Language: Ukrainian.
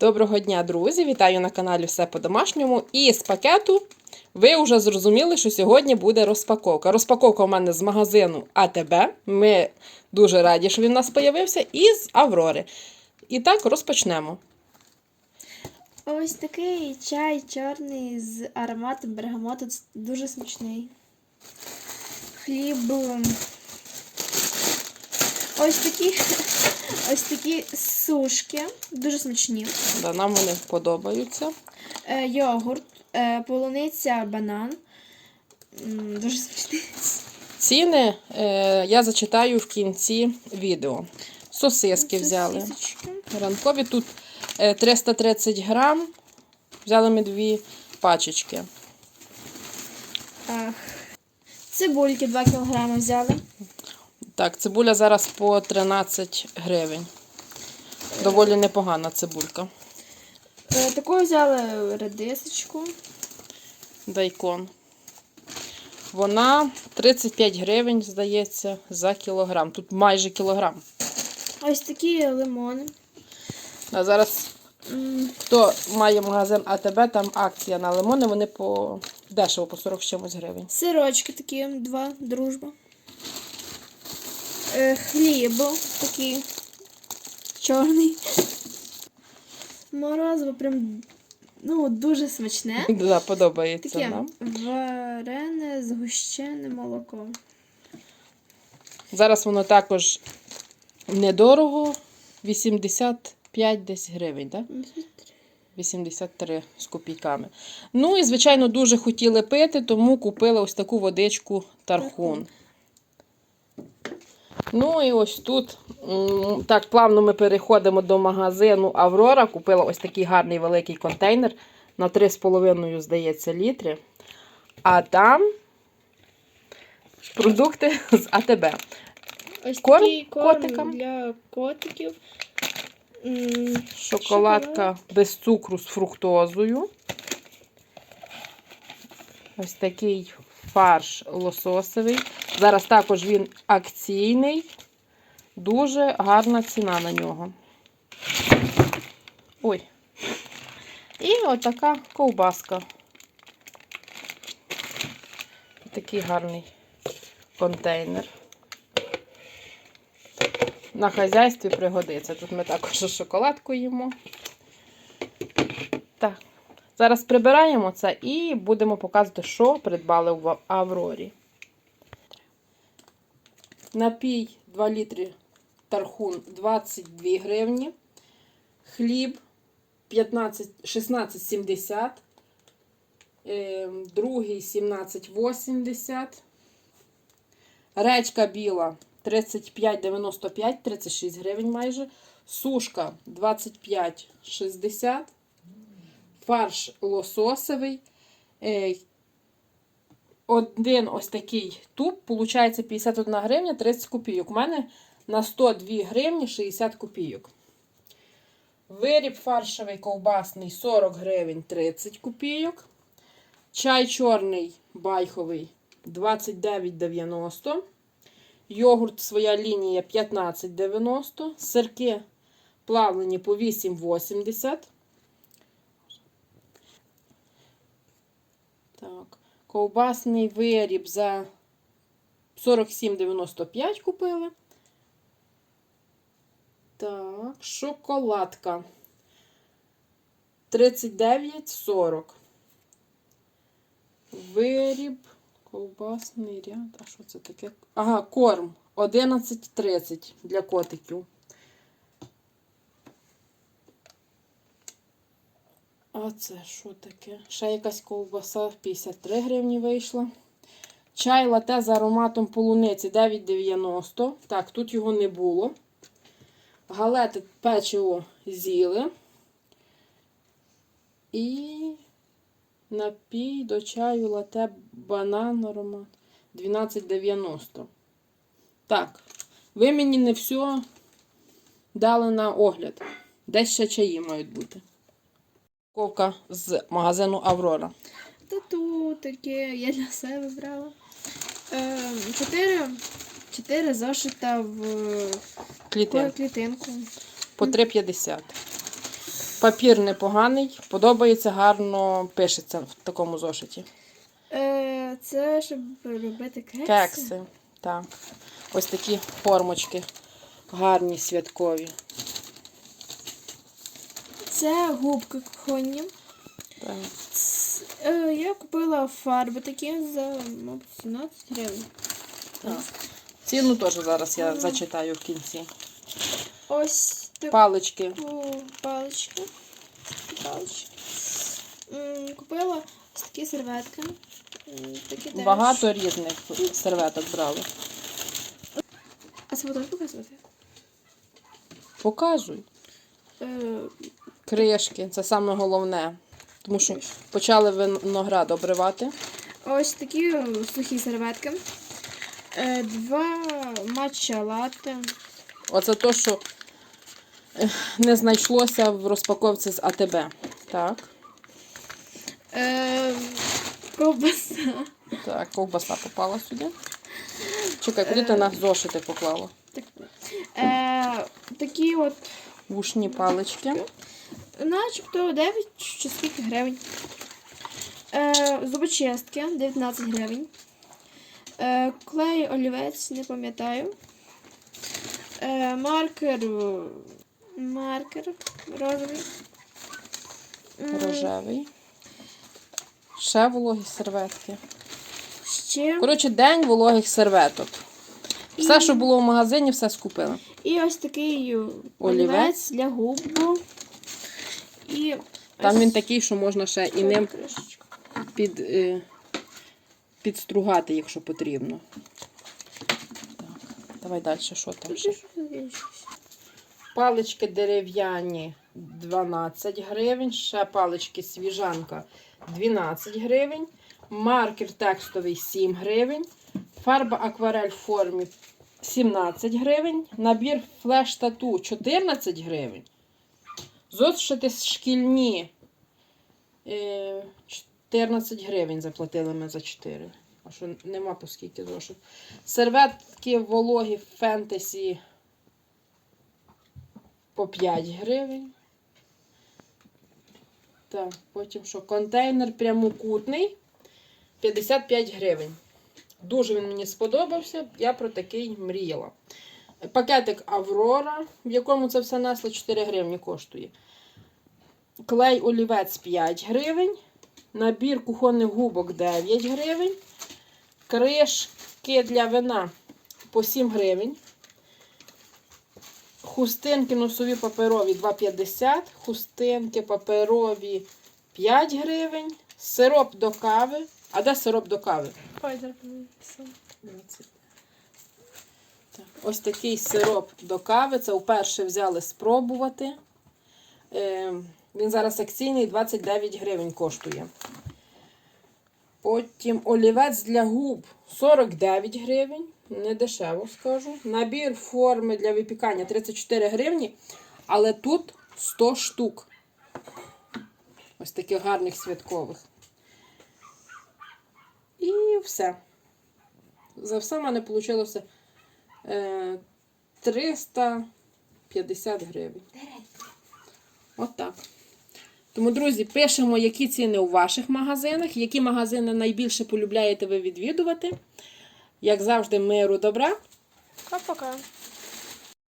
Доброго дня, друзі! Вітаю на каналі Все по-домашньому. І з пакету ви вже зрозуміли, що сьогодні буде розпаковка. Розпаковка у мене з магазину АТБ. Ми дуже раді, що він у нас з'явився, і з Аврори. І так розпочнемо. Ось такий чай чорний з ароматом бергамоту. Дуже смачний. Хліб. Ось такі, ось такі сушки. Дуже смачні. Да, нам вони подобаються. Е, йогурт, е, полуниця, банан. М, Дуже смачний. Ціни е, я зачитаю в кінці відео. Сосиски взяли. Сосисочки. Ранкові тут е, 330 грам. Взяли ми дві пачечки. Ах. Цибульки 2 кг взяли. Так, цибуля зараз по 13 гривень. Доволі непогана цибулька. Е, таку взяли редисочку. Дайкон. Вона 35 гривень, здається, за кілограм. Тут майже кілограм. Ось такі лимони. А зараз, хто має магазин АТБ, там акція на лимони, вони по дешево, по 40 чимось гривень. Сирочки такі, два, дружба. Е, хліб такий чорний. Морозиво прям ну, дуже смачне. Да, подобається Таке нам. варене згущене молоко. Зараз воно також недорого, 85 десь гривень, так? 83 з копійками. Ну і, звичайно, дуже хотіли пити, тому купили ось таку водичку Тархун. Ну і ось тут так плавно ми переходимо до магазину Аврора. Купила ось такий гарний великий контейнер на 3,5, здається, літри. А там продукти з АТБ. Ось Корм такий корм котикам? для котиків. Шоколадка без цукру з фруктозою. Ось такий фарш лососовий. Зараз також він акційний. Дуже гарна ціна на нього. Ой. І отака ковбаска. Такий гарний контейнер. На хазяйстві пригодиться. Тут ми також шоколадку їмо. Так. Зараз прибираємо це і будемо показувати, що придбали в Аврорі. Напій 2 літри тархун 22 гривні. Хліб 16,70. Е, другий 17,80. Речка біла 35,95, 36 гривень майже. Сушка 25,60. Фарш лососовий. Е, Один ось такий туб, виходить 51 гривня 30 копійок. У мене на 102 гривні 60 копійок. Виріб фаршовий ковбасний 40 гривень 30 копійок. Чай чорний байховий 29,90. Йогурт своя лінія 15,90. Сирки плавлені по 8,80. Так. Ковбасний виріб за 47,95 купили. Так, шоколадка 39,40. Виріб, ковбасний ряд. А що це таке? Ага, корм 11,30 для котиків. А це що таке? Ще якась ковбаса 53 гривні вийшла. Чай лате з ароматом полуниці 9,90. Так, тут його не було. Галети печиво з'їли. І напій до чаю лате банан аромат 12,90. Так, ви мені не все дали на огляд. Десь ще чаї мають бути. Ковка з магазину Аврора. Тату таке я для себе брала. Е, чотири, чотири зошита в Клітин. клітинку. По 3,50. Папір непоганий, подобається, гарно пишеться в такому зошиті. Е, це щоб робити кекси. Кекси. Так. Ось такі формочки гарні, святкові. Це губки кухонні. Так. Ц- Е, я купила фарби такі за мабуть, 17 гривень. Так. Ціну теж зараз я зачитаю в кінці. Ось таку Палички. палички. Палички. М, Купила ось такі серветки. М, Такі теж. Багато різних серветок брали. А це будеш показувати? Показуй. Е, Кришки, це саме головне. Тому що почали виноград обривати. Ось такі е, сухі серветки. Е, Два матча лати. Оце то, що е, не знайшлося в розпаковці з АТБ. Так. Е, ковбаса. Так, ковбаса попала сюди. Чекай, куди ти на зошити поклала? Так. Е, такі от, Вушні палички. Начебто 9 чи скільки гривень. Е, зубочистки 19 гривень. Е, клей олівець, не пам'ятаю. Е, маркер. Маркер розовий. Рожевий. Ще вологі серветки. Ще. Коротше, день вологих серветок. Все, що було в магазині, все скупили. І ось такий Олівець. олівець для губ. І Там він такий, що можна ще і ним під, е, підстругати, якщо потрібно. Так, давай далі, що там ще? Палички дерев'яні 12 гривень, ще палички свіжанка 12 гривень, маркер текстовий 7 гривень, фарба акварель в формі 17 гривень, набір флеш тату 14 гривень. Зошити шкільні е, 14 гривень заплатили ми за 4. А що нема по скільки зошит. Серветки вологі фентесі по 5 гривень. Так, потім що? Контейнер прямокутний 55 гривень. Дуже він мені сподобався. Я про такий мріяла. Пакетик Аврора, в якому це все несло 4 гривні коштує. Клей олівець 5 гривень. Набір кухонних губок 9 гривень. Кришки для вина по 7 гривень. Хустинки носові паперові 2,50. Хустинки паперові 5 гривень. Сироп до кави. А де сироп до кави? Ой, зараз написала. 20. Так, ось такий сироп до кави. Це вперше взяли спробувати. Е, він зараз акційний 29 гривень коштує. Потім олівець для губ 49 гривень. Не дешево скажу. Набір форми для випікання 34 гривні. Але тут 100 штук. Ось таких гарних святкових. І все. За все в мене вийшло 350 гривень. Отак. Тому, друзі, пишемо, які ціни у ваших магазинах, які магазини найбільше полюбляєте ви відвідувати. Як завжди, миру добра. Пока-пока.